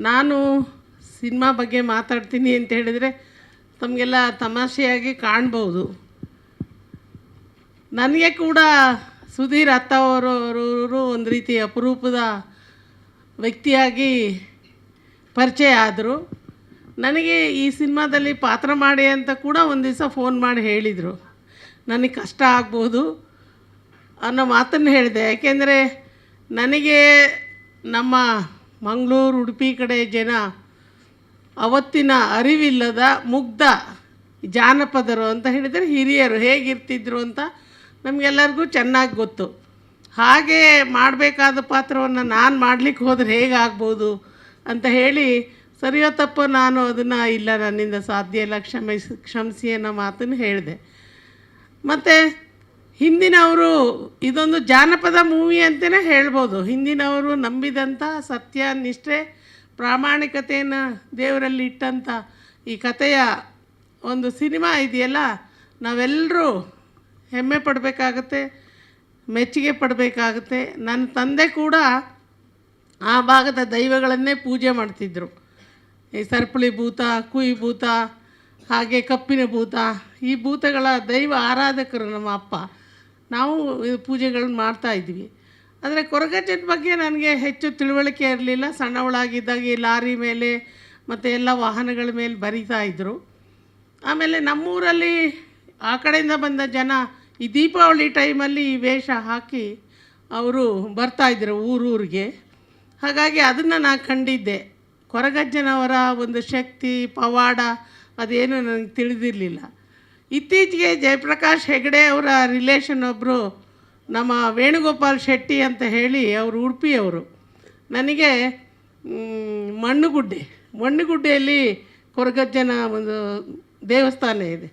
ನಾನು ಸಿನಿಮಾ ಬಗ್ಗೆ ಮಾತಾಡ್ತೀನಿ ಅಂತ ಹೇಳಿದರೆ ತಮಗೆಲ್ಲ ತಮಾಷೆಯಾಗಿ ಕಾಣ್ಬೋದು. ನನಗೆ ಕೂಡ ಸುಧೀರ್ ಅತ್ತವರವರು ಒಂದು ರೀತಿ ಅಪರೂಪದ ವ್ಯಕ್ತಿಯಾಗಿ ಪರಿಚಯ ಆದರು. ನನಗೆ ಈ ಸಿನಿಮಾದಲ್ಲಿ ಪಾತ್ರ ಮಾಡಿ ಅಂತ ಕೂಡ ಒಂದು ದಿವಸ ಫೋನ್ ಮಾಡಿ ಹೇಳಿದರು. ನನಗೆ ಕಷ್ಟ ಆಗ್ಬೋದು ಅನ್ನೋ ಮಾತನ್ನು ಹೇಳಿದೆ. ಯಾಕೆಂದರೆ ನನಗೆ ನಮ್ಮ ಮಂಗಳೂರು ಉಡುಪಿ ಕಡೆ ಜನ ಅವತ್ತಿನ ಅರಿವಿಲ್ಲದ ಮುಗ್ಧ ಜಾನಪದರು ಅಂತ ಹೇಳಿದರೆ ಹಿರಿಯರು ಹೇಗಿರ್ತಿದ್ರು ಅಂತ ನಮಗೆಲ್ಲರಿಗೂ ಚೆನ್ನಾಗಿ ಗೊತ್ತು. ಹಾಗೆ ಮಾಡಬೇಕಾದ ಪಾತ್ರವನ್ನು ನಾನು ಮಾಡಲಿಕ್ಕೆ ಹೋದರೆ ಹೇಗಾಗ್ಬೋದು ಅಂತ ಹೇಳಿ, ಸರಿಯೋ ತಪ್ಪೋ ನಾನು ಅದನ್ನು ಇಲ್ಲ ನನ್ನಿಂದ ಸಾಧ್ಯ ಇಲ್ಲ ಕ್ಷಮಿಸಿ ಕ್ಷಮಿಸಿ ಅನ್ನೋ ಮಾತನ್ನು ಹೇಳಿದೆ. ಮತ್ತು ಹಿಂದಿನವರು ಇದೊಂದು ಜಾನಪದ ಮೂವಿ ಅಂತಲೇ ಹೇಳ್ಬೋದು. ಹಿಂದಿನವರು ನಂಬಿದಂಥ ಸತ್ಯ, ನಿಷ್ಠೆ, ಪ್ರಾಮಾಣಿಕತೆಯನ್ನು ದೇವರಲ್ಲಿ ಇಟ್ಟಂಥ ಈ ಕಥೆಯ ಒಂದು ಸಿನಿಮಾ ಇದೆಯಲ್ಲ ನಾವೆಲ್ಲರೂ ಹೆಮ್ಮೆ ಪಡಬೇಕಾಗತ್ತೆ, ಮೆಚ್ಚುಗೆ ಪಡಬೇಕಾಗತ್ತೆ. ನನ್ನ ತಂದೆ ಕೂಡ ಆ ಭಾಗದ ದೈವಗಳನ್ನೇ ಪೂಜೆ ಮಾಡ್ತಿದ್ದರು ಈ ಸರ್ಪಳಿ ಭೂತ, ಕುಯಿ ಭೂತ, ಹಾಗೆ ಕಪ್ಪಿನ ಭೂತ, ಈ ಭೂತಗಳ ದೈವ ಆರಾಧಕರು ನಮ್ಮ ಅಪ್ಪ. ನಾವು ಪೂಜೆಗಳನ್ನ ಮಾಡ್ತಾ ಇದ್ವಿ. ಆದರೆ ಕೊರಗಜ್ಜನ ಬಗ್ಗೆ ನನಗೆ ಹೆಚ್ಚು ತಿಳುವಳಿಕೆ ಇರಲಿಲ್ಲ. ಸಣ್ಣವಳಾಗಿದ್ದಾಗ ಈ ಲಾರಿ ಮೇಲೆ ಮತ್ತು ಎಲ್ಲ ವಾಹನಗಳ ಮೇಲೆ ಬರಿತಾ ಇದ್ದರು ಆಮೇಲೆ ನಮ್ಮೂರಲ್ಲಿ ಆ ಕಡೆಯಿಂದ ಬಂದ ಜನ ಈ ದೀಪಾವಳಿ ಟೈಮಲ್ಲಿ ಈ ವೇಷ ಹಾಕಿ ಅವರು ಬರ್ತಾಯಿದ್ರು ಊರೂರಿಗೆ. ಹಾಗಾಗಿ ಅದನ್ನು ನಾನು ಕಂಡಿದ್ದೆ. ಕೊರಗಜ್ಜನವರ ಒಂದು ಶಕ್ತಿ, ಪವಾಡ ಅದೇನು ನನಗೆ ತಿಳಿದಿರಲಿಲ್ಲ. ಇತ್ತೀಚೆಗೆ ಜಯಪ್ರಕಾಶ್ ಹೆಗಡೆ ಅವರ ರಿಲೇಷನ್ ಒಬ್ಬರು ನಮ್ಮ ವೇಣುಗೋಪಾಲ್ ಶೆಟ್ಟಿ ಅಂತ ಹೇಳಿ ಅವರು ಉಡುಪಿಯವರು ನನಗೆ ಮಣ್ಣುಗುಡ್ಡೆ. ಮಣ್ಣುಗುಡ್ಡೆಯಲ್ಲಿ ಕೊರಗಜ್ಜನ ಒಂದು ದೇವಸ್ಥಾನ ಇದೆ.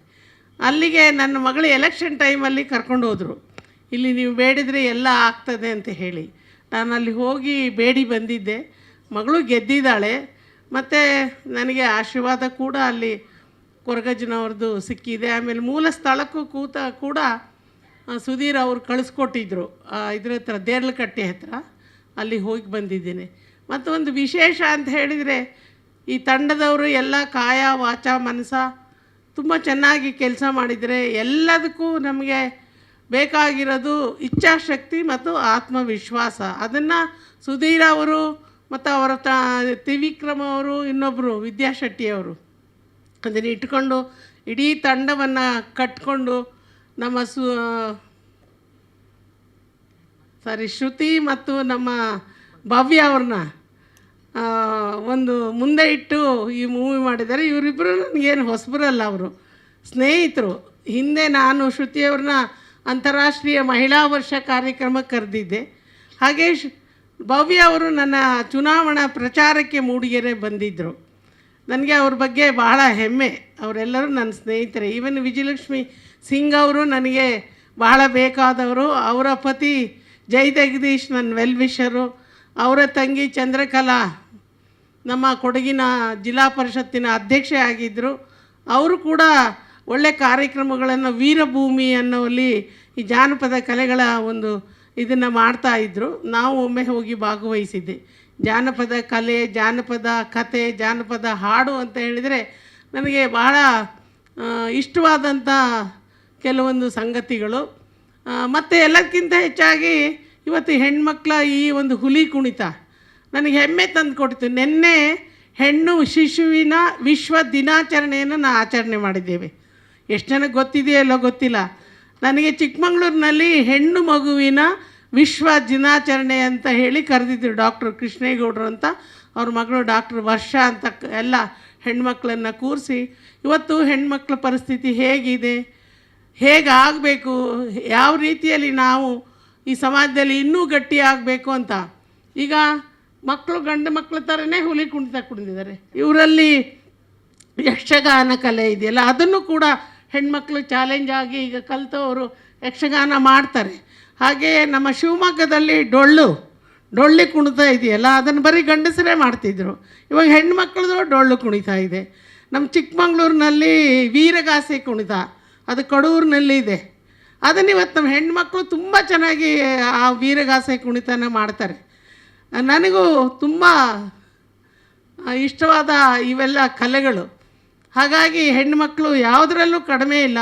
ಅಲ್ಲಿಗೆ ನನ್ನ ಮಗಳು ಎಲೆಕ್ಷನ್ ಟೈಮಲ್ಲಿ ಕರ್ಕೊಂಡು ಹೋದರು. ಇಲ್ಲಿ ನೀವು ಬೇಡಿದರೆ ಎಲ್ಲ ಆಗ್ತದೆ ಅಂತ ಹೇಳಿ. ನಾನು ಅಲ್ಲಿ ಹೋಗಿ ಬೇಡಿ ಬಂದಿದ್ದೆ. ಮಗಳು ಗೆದ್ದಿದ್ದಾಳೆ. ಮತ್ತು ನನಗೆ ಆಶೀರ್ವಾದ ಕೂಡ ಅಲ್ಲಿ ಕೊರಗಜ್ಜನವ್ರದ್ದು ಸಿಕ್ಕಿದೆ. ಆಮೇಲೆ ಮೂಲ ಸ್ಥಳಕ್ಕೂ ಕೂತ ಕೂಡ ಸುಧೀರ್ ಅವರು ಕಳಿಸ್ಕೊಟ್ಟಿದ್ರು ಇದ್ರ ಹತ್ರ ದೇರ್ಲಕಟ್ಟೆ ಹತ್ರ. ಅಲ್ಲಿ ಹೋಗಿ ಬಂದಿದ್ದೀನಿ. ಮತ್ತು ಒಂದು ವಿಶೇಷ ಅಂತ ಹೇಳಿದರೆ, ಈ ತಂಡದವರು ಎಲ್ಲ ಕಾಯ, ವಾಚ ಮನಸ ತುಂಬ ಚೆನ್ನಾಗಿ ಕೆಲಸ ಮಾಡಿದರೆ ಎಲ್ಲದಕ್ಕೂ ನಮಗೆ ಬೇಕಾಗಿರೋದು ಇಚ್ಛಾಶಕ್ತಿ ಮತ್ತು ಆತ್ಮವಿಶ್ವಾಸ. ಅದನ್ನು ಸುಧೀರ್ ಅವರು ಮತ್ತು ಅವರ ತ ತ್ರಿವಿಕ್ರಮ ಅವರು ಇನ್ನೊಬ್ಬರು ವಿದ್ಯಾಶೆಟ್ಟಿಯವರು ಅದನ್ನು ಇಟ್ಕೊಂಡು ಇಡೀ ತಂಡವನ್ನು ಕಟ್ಕೊಂಡು ನಮ್ಮ ಸು ಸಾರಿ ಶ್ರುತಿ ಮತ್ತು ನಮ್ಮ ಭವ್ಯ ಅವ್ರನ್ನ ಒಂದು ಮುಂದೆ ಇಟ್ಟು ಈ ಮೂವಿ ಮಾಡಿದ್ದಾರೆ. ಇವರಿಬ್ಬರು ನನಗೇನು ಹೊಸಬರಲ್ಲ ಅವರು. ಸ್ನೇಹಿತರು. ಹಿಂದೆ ನಾನು ಶ್ರುತಿಯವ್ರನ್ನ ಅಂತಾರಾಷ್ಟ್ರೀಯ ಮಹಿಳಾ ವರ್ಷ ಕಾರ್ಯಕ್ರಮಕ್ಕೆ ಕರೆದಿದ್ದೆ. ಹಾಗೆ ಭವ್ಯ ಅವರು ನನ್ನ ಚುನಾವಣಾ ಪ್ರಚಾರಕ್ಕೆ ಮೂಡಿಗೆರೆ ಬಂದಿದ್ದರು ನನಗೆ ಅವ್ರ ಬಗ್ಗೆ ಬಹಳ ಹೆಮ್ಮೆ. ಅವರೆಲ್ಲರೂ ನನ್ನ ಸ್ನೇಹಿತರೆ. ಈವನ್ ವಿಜಯಲಕ್ಷ್ಮಿ ಸಿಂಗ್ ಅವರು ನನಗೆ ಬಹಳ ಬೇಕಾದವರು. ಅವರ ಪತಿ ಜೈ ಜಗದೀಶ್ ನನ್ನ ವೆಲ್ ವಿಷರು ಅವರ ತಂಗಿ ಚಂದ್ರಕಲಾ ನಮ್ಮ ಕೊಡಗಿನ ಜಿಲ್ಲಾ ಪರಿಷತ್ತಿನ ಅಧ್ಯಕ್ಷೆ ಆಗಿದ್ದರು ಅವರು ಕೂಡ ಒಳ್ಳೆ ಕಾರ್ಯಕ್ರಮಗಳನ್ನು ವೀರಭೂಮಿ ಅನ್ನೋಲ್ಲಿ ಈ ಜಾನಪದ ಕಲೆಗಳ ಒಂದು ಇದನ್ನು ಮಾಡ್ತಾ ಇದ್ದರು ನಾವು ಒಮ್ಮೆ ಹೋಗಿ ಭಾಗವಹಿಸಿದ್ದೆ. ಜಾನಪದ ಕಲೆ, ಜಾನಪದ ಕತೆ, ಜಾನಪದ ಹಾಡು ಅಂತ ಹೇಳಿದರೆ ನನಗೆ ಬಹಳ ಇಷ್ಟವಾದಂಥ ಕೆಲವೊಂದು ಸಂಗತಿಗಳು. ಮತ್ತು ಎಲ್ಲಕ್ಕಿಂತ ಹೆಚ್ಚಾಗಿ ಇವತ್ತು ಹೆಣ್ಮಕ್ಳ ಈ ಒಂದು ಹುಲಿ ಕುಣಿತ ನನಗೆ ಹೆಮ್ಮೆ ತಂದು ಕೊಡ್ತು ನಿನ್ನೆ ಹೆಣ್ಣು ಶಿಶುವಿನ ವಿಶ್ವ ದಿನಾಚರಣೆಯನ್ನು ನಾನು ಆಚರಣೆ ಮಾಡಿದ್ದೇವೆ. ಎಷ್ಟು ಜನಕ್ಕೆ ಗೊತ್ತಿದೆಯಲ್ಲೋ ಗೊತ್ತಿಲ್ಲ. ನನಗೆ ಚಿಕ್ಕಮಗಳೂರಿನಲ್ಲಿ ಹೆಣ್ಣು ಮಗುವಿನ ವಿಶ್ವ ದಿನಾಚರಣೆ ಅಂತ ಹೇಳಿ ಕರೆದಿದ್ರು ಡಾಕ್ಟ್ರು ಕೃಷ್ಣೇಗೌಡರು ಅಂತ. ಅವ್ರ ಮಗಳು ಡಾಕ್ಟರ್ ವರ್ಷ ಅಂತ ಎಲ್ಲ ಹೆಣ್ಮಕ್ಳನ್ನು ಕೂರಿಸಿ. ಇವತ್ತು ಹೆಣ್ಮಕ್ಳ ಪರಿಸ್ಥಿತಿ ಹೇಗಿದೆ? ಹೇಗಾಗಬೇಕು? ಯಾವ ರೀತಿಯಲ್ಲಿ ನಾವು ಈ ಸಮಾಜದಲ್ಲಿ ಇನ್ನೂ ಗಟ್ಟಿ ಆಗಬೇಕು ಅಂತ. ಈಗ ಮಕ್ಕಳು ಗಂಡು ಮಕ್ಕಳ ಥರನೇ ಹುಲಿ ಕುಣಿತ ಕುಣಿದಿದ್ದಾರೆ. ಇವರಲ್ಲಿ ಯಕ್ಷಗಾನ ಕಲೆ ಇದೆಯಲ್ಲ, ಅದನ್ನು ಕೂಡ ಹೆಣ್ಮಕ್ಳು ಚಾಲೆಂಜ್ ಆಗಿ ಈಗ ಕಲಿತವರು ಯಕ್ಷಗಾನ ಮಾಡ್ತಾರೆ. ಹಾಗೆ ನಮ್ಮ ಶಿವಮೊಗ್ಗದಲ್ಲಿ ಡೊಳ್ಳು, ಡೊಳ್ಳಿ ಕುಣಿತ ಇದೆಯಲ್ಲ, ಅದನ್ನು ಬರೀ ಗಂಡಸರೇ ಮಾಡ್ತಿದ್ರು. ಇವಾಗ ಹೆಣ್ಮಕ್ಳದು ಡೊಳ್ಳು ಕುಣಿತ ಇದೆ. ನಮ್ಮ ಚಿಕ್ಕಮಂಗ್ಳೂರಿನಲ್ಲಿ ವೀರಗಾಸೆ ಕುಣಿತ, ಅದು ಕಡೂರಿನಲ್ಲಿ ಇದೆ. ಅದನ್ನು ಇವತ್ತು ನಮ್ಮ ಹೆಣ್ಮಕ್ಳು ತುಂಬ ಚೆನ್ನಾಗಿ ಆ ವೀರಗಾಸೆ ಕುಣಿತನ ಮಾಡ್ತಾರೆ. ನನಗೂ ತುಂಬ ಇಷ್ಟವಾದ ಇವೆಲ್ಲ ಕಲೆಗಳು. ಹಾಗಾಗಿ ಹೆಣ್ಣುಮಕ್ಕಳು ಯಾವುದರಲ್ಲೂ ಕಡಿಮೆ ಇಲ್ಲ.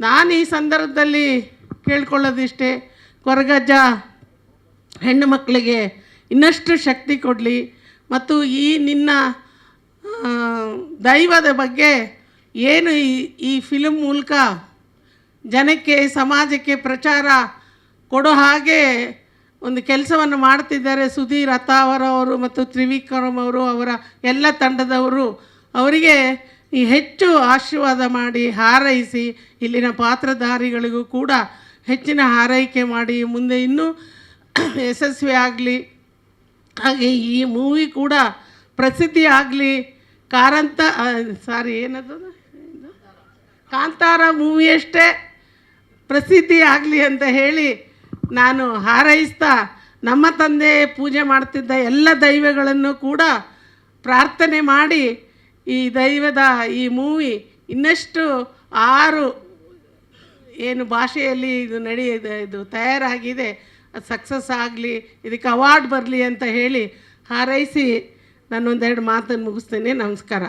ನಾನು ಈ ಸಂದರ್ಭದಲ್ಲಿ ಕೇಳ್ಕೊಳ್ಳೋದಿಷ್ಟೇ. ಕೊರಗಜ್ಜ ಹೆಣ್ಣು ಮಕ್ಕಳಿಗೆ ಇನ್ನಷ್ಟು ಶಕ್ತಿ ಕೊಡಲಿ ಮತ್ತು ಈ ನಿನ್ನ ದೈವದ ಬಗ್ಗೆ ಏನು ಈ ಈ ಫಿಲಮ್ ಮೂಲಕ ಜನಕ್ಕೆ, ಸಮಾಜಕ್ಕೆ ಪ್ರಚಾರ ಕೊಡೋ ಹಾಗೆ ಒಂದು ಕೆಲಸವನ್ನು ಮಾಡ್ತಿದ್ದಾರೆ ಸುಧೀರ್ ಅವರು ಮತ್ತು ತ್ರಿವಿಕ್ರಮ್ ಅವರು ಅವರ ಎಲ್ಲ ತಂಡದವರು. ಅವರಿಗೆ ಹೆಚ್ಚು ಆಶೀರ್ವಾದ ಮಾಡಿ ಹಾರೈಸಿ ಇಲ್ಲಿನ ಪಾತ್ರಧಾರಿಗಳಿಗೂ ಕೂಡ ಹೆಚ್ಚಿನ ಹಾರೈಕೆ ಮಾಡಿ, ಮುಂದೆ ಇನ್ನೂ ಯಶಸ್ವಿ ಆಗಲಿ ಹಾಗೆ ಈ ಮೂವಿ ಕೂಡ ಪ್ರಸಿದ್ಧಿ ಆಗಲಿ ಕಾರಂತ ಸಾರಿ ಏನದು? ಕಾಂತಾರ ಮೂವಿಯಷ್ಟೇ ಪ್ರಸಿದ್ಧಿ ಆಗಲಿ ಅಂತ ಹೇಳಿ ನಾನು ಹಾರೈಸ್ತಾ, ನಮ್ಮ ತಂದೆ ಪೂಜೆ ಮಾಡ್ತಿದ್ದ ಎಲ್ಲ ದೈವಗಳನ್ನು ಕೂಡ ಪ್ರಾರ್ಥನೆ ಮಾಡಿ ಈ ದೈವದ ಈ ಮೂವಿ ಇನ್ನಷ್ಟು ಆರು ಏನು ಭಾಷೆಯಲ್ಲಿ ಇದು ನಡೆಯಿದೆ ಇದು ತಯಾರಾಗಿದೆ, ಅದು ಸಕ್ಸಸ್ ಆಗಲಿ, ಇದಕ್ಕೆ ಅವಾರ್ಡ್ ಬರಲಿ ಅಂತ ಹೇಳಿ ಹಾರೈಸಿ ನಾನೊಂದೆರಡು ಮಾತನ್ನು ಮುಗಿಸ್ತೇನೆ. ನಮಸ್ಕಾರ.